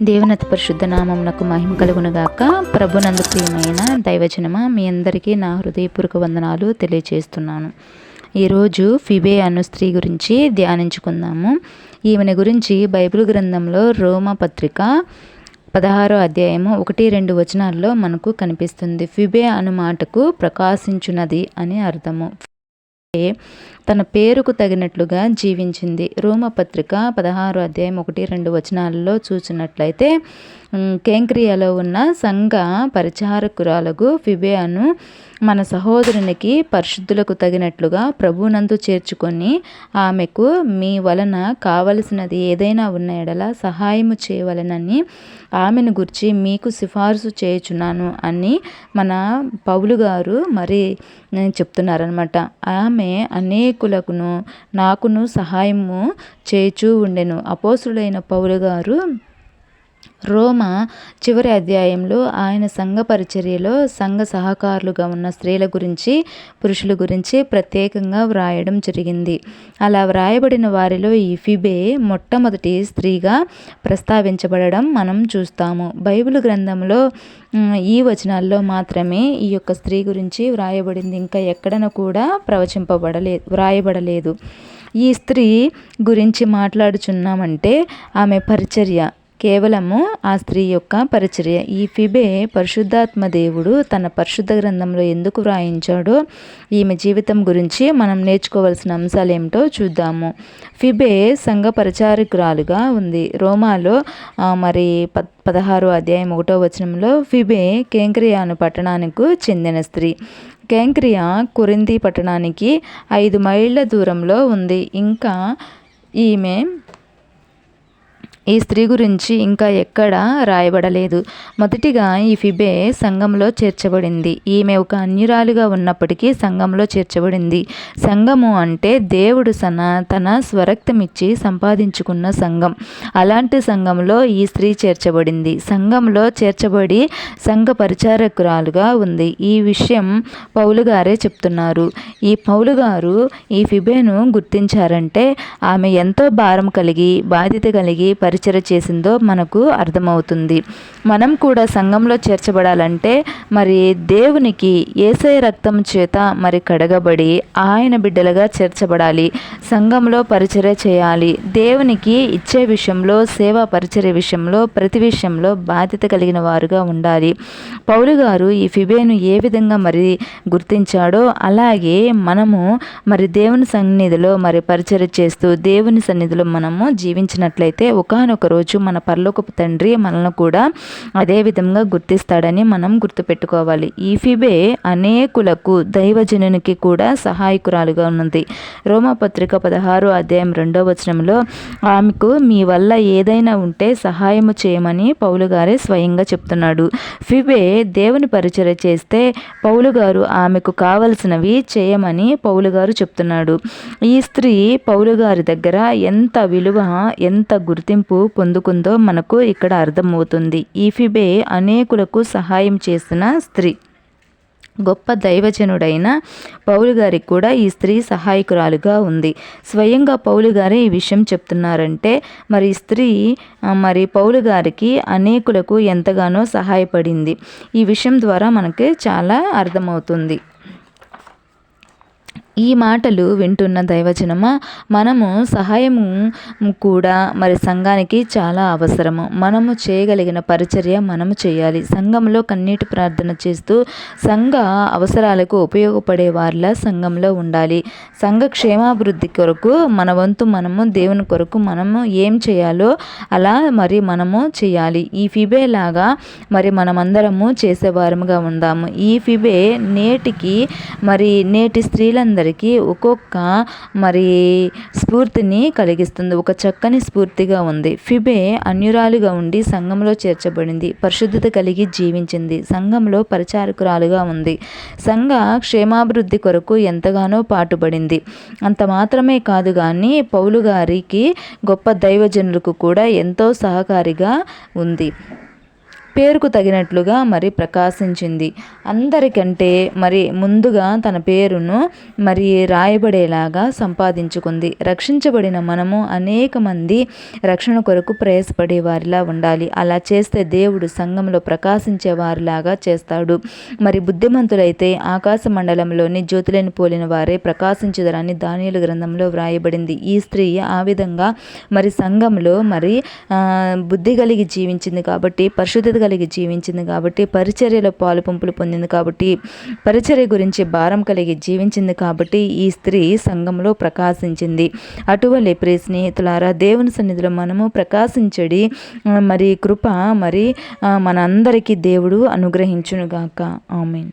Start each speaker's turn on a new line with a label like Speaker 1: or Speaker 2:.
Speaker 1: దేవునతి పరిశుద్ధ నామమునకు మహిమ కలుగునుగాక. ప్రభునందు ప్రియమైన దైవజనమ మీ అందరికీ నా హృదయపూర్వక వందనాలు తెలియజేస్తున్నాను ఈరోజు ఫిబే అను స్త్రీ గురించి ధ్యానించుకుందాము. ఈమెను గురించి బైబిల్ గ్రంథంలో రోమ పత్రిక పదహారో అధ్యాయము ఒకటి రెండు వచనాల్లో మనకు కనిపిస్తుంది. ఫిబే అను మాటకు ప్రకాశించున్నది అని అర్థము. తన పేరుకు తగినట్లుగా జీవించింది. రోమపత్రిక పదహారు అధ్యాయం ఒకటి రెండు వచనాలలో చూసినట్లయితే కేంక్రియాలో ఉన్న సంఘ పరిచారకురాలకు ఫిబేను మన సహోదరునికి పరిశుద్ధులకు తగినట్లుగా ప్రభునందు చేర్చుకొని ఆమెకు మీ వలన కావలసినది ఏదైనా ఉన్న ఎడల సహాయము చేయవలనని ఆమెను గురించి మీకు సిఫార్సు చేయుచున్నాను అని మన పౌలు గారు మరి చెప్తున్నారనమాట ఆమె అనేకులకును నాకును సహాయము చేచూ ఉండెను. అపోసుడైన పౌలు గారు రోమ చివరి అధ్యాయంలో ఆయన సంఘ పరిచర్యలో సంఘ సహకారులుగా ఉన్న స్త్రీల గురించి పురుషుల గురించి ప్రత్యేకంగా వ్రాయడం జరిగింది. అలా వ్రాయబడిన వారిలో ఈ ఫిబే మొట్టమొదటి స్త్రీగా ప్రస్తావించబడడం మనం చూస్తాము. బైబిల్ గ్రంథంలో ఈ వచనాల్లో మాత్రమే ఈ యొక్క స్త్రీ గురించి వ్రాయబడింది. ఇంకా ఎక్కడన కూడా ప్రవచింపబడలే వ్రాయబడలేదు. ఈ స్త్రీ గురించి మాట్లాడుచున్నామంటే ఆమె పరిచర్య కేవలము ఆ స్త్రీ యొక్క పరిచర్య. ఈ ఫిబే పరిశుద్ధాత్మ దేవుడు తన పరిశుద్ధ గ్రంథంలో ఎందుకు వ్రాయించాడో ఈమె జీవితం గురించి మనం నేర్చుకోవాల్సిన అంశాలు ఏమిటో చూద్దాము. ఫిబే సంఘ పరిచారకురాలుగా ఉంది. రోమాలో మరి ప పదహారు అధ్యాయం ఒకటో వచనంలో ఫిబే కేంక్రియాను పట్టణానికి చెందిన స్త్రీ. కేంక్రియా కొరింది పట్టణానికి ఐదు మైళ్ళ దూరంలో ఉంది. ఇంకా ఈమె ఈ స్త్రీ గురించి ఇంకా ఎక్కడా రాయబడలేదు. మొదటిగా ఈ ఫిబే సంఘంలో చేర్చబడింది. ఈమె ఒక అన్యురాలుగా ఉన్నప్పటికీ సంఘంలో చేర్చబడింది. సంఘము అంటే దేవుడు సన తన స్వరక్తమిచ్చి సంపాదించుకున్న సంఘం. అలాంటి సంఘంలో ఈ స్త్రీ చేర్చబడింది. సంఘంలో చేర్చబడి సంఘ పరిచారకురాలుగా ఉంది. ఈ విషయం పౌలు గారే చెప్తున్నారు. ఈ పౌలు గారు ఈ ఫిబేను గుర్తించారంటే ఆమె ఎంతో భారం కలిగి బాధ్యత కలిగి పరి పరిచర చేసిందో మనకు అర్థమవుతుంది. మనం కూడా సంఘంలో చేర్చబడాలంటే మరి దేవునికి ఏసై రక్తం చేత మరి కడగబడి ఆయన బిడ్డలుగా చేర్చబడాలి. సంఘంలో పరిచర్య చేయాలి. దేవునికి ఇచ్చే విషయంలో సేవా పరిచర్య విషయంలో ప్రతి విషయంలో బాధ్యత కలిగిన వారుగా ఉండాలి. పౌలు గారు ఈ ఫిబేను ఏ విధంగా మరి గుర్తించాడో అలాగే మనము మరి దేవుని సన్నిధిలో మరి పరిచర్య చేస్తూ దేవుని సన్నిధిలో మనము జీవించినట్లయితే ఒకనొక రోజు మన పర్లోకపు తండ్రి మనల్ని కూడా అదే విధంగా గుర్తిస్తాడని మనం గుర్తుపెట్టుకోవాలి. ఈ ఫిబే అనేకులకు దైవజనునికి కూడా సహాయకురాలుగా ఉన్నది. రోమపత్రిక పదహారు అధ్యాయం రెండో వచనంలో ఆమెకు మీ వల్ల ఏదైనా ఉంటే సహాయము చేయమని పౌలు గారే స్వయంగా చెప్తున్నాడు. ఫిబే దేవుని పరిచయ చేస్తే పౌలు గారు ఆమెకు కావలసినవి చేయమని పౌలు గారు చెప్తున్నాడు. ఈ స్త్రీ పౌలు గారి దగ్గర ఎంత విలువ ఎంత గుర్తింపు పొందుకుందో మనకు ఇక్కడ అర్థమవుతుంది. ఈ ఫిబే అనేకులకు సహాయం చేసిన స్త్రీ. గొప్ప దైవజనుడైన పౌలు గారికి కూడా ఈ స్త్రీ సహాయకురాలుగా ఉంది. స్వయంగా పౌలు గారే ఈ విషయం చెప్తున్నారంటే మరి స్త్రీ మరి పౌలు గారికి అనేకులకు ఎంతగానో సహాయపడింది. ఈ విషయం ద్వారా మనకి చాలా అర్థమవుతుంది. ఈ మాటలు వింటున్న దైవజనమా? మనము సహాయము కూడా మరి సంఘానికి చాలా అవసరము. మనము చేయగలిగిన పరిచర్య మనము చేయాలి. సంఘంలో కన్నీటి ప్రార్థన చేస్తూ సంఘ అవసరాలకు ఉపయోగపడే వారిలా సంఘంలో ఉండాలి. సంఘ క్షేమాభివృద్ధి కొరకు మన వంతు మనము దేవుని కొరకు మనము ఏం చేయాలో అలా మరి మనము చేయాలి. ఈ ఫిబే లాగా మరి మనమందరము చేసేవారముగా ఉందాము. ఈ ఫిబే నేటికి మరి నేటి స్త్రీలందరి వారికి ఒక్కొక్క మరి స్ఫూర్తిని కలిగిస్తుంది. ఒక చక్కని స్ఫూర్తిగా ఉంది. ఫిబే అన్యురాలుగా ఉండి సంఘంలో చేర్చబడింది. పరిశుద్ధత కలిగి జీవించింది. సంఘంలో పరిచారకురాలుగా ఉంది. సంఘ క్షేమాభివృద్ధి కొరకు ఎంతగానో పాటుపడింది. అంత మాత్రమే కాదు కానీ పౌలు గారికి గొప్ప దైవజనులకు కూడా ఎంతో సహకారిగా ఉంది. పేరుకు తగినట్లుగా మరి ప్రకాశించింది. అందరికంటే మరి ముందుగా తన పేరును మరి రాయబడేలాగా సంపాదించుకుంది. రక్షించబడిన మనము అనేక మంది రక్షణ కొరకు ప్రయాసపడే వారిలా ఉండాలి. అలా చేస్తే దేవుడు సంఘంలో ప్రకాశించే వారిలాగా చేస్తాడు. మరి బుద్ధిమంతులైతే ఆకాశ మండలంలోని జ్యోతులని పోలిన వారే ప్రకాశించుదరని దానియుల గ్రంథంలో వ్రాయబడింది. ఈ స్త్రీ ఆ విధంగా మరి సంఘంలో మరి బుద్ధి కలిగి జీవించింది కాబట్టి పరిశుద్ధత కలిగి జీవించింది కాబట్టి పరిచర్యలో పాలు పంపులు పొందింది కాబట్టి పరిచర్య గురించి భారం కలిగి జీవించింది కాబట్టి ఈ స్త్రీ సంఘంలో ప్రకాశించింది. అటువంటి ప్రియ స్నేహితులారా దేవుని సన్నిధిలో మనము ప్రకాశించడి మరి కృప మరి మనందరికీ దేవుడు అనుగ్రహించునుగాక. ఆమెన్.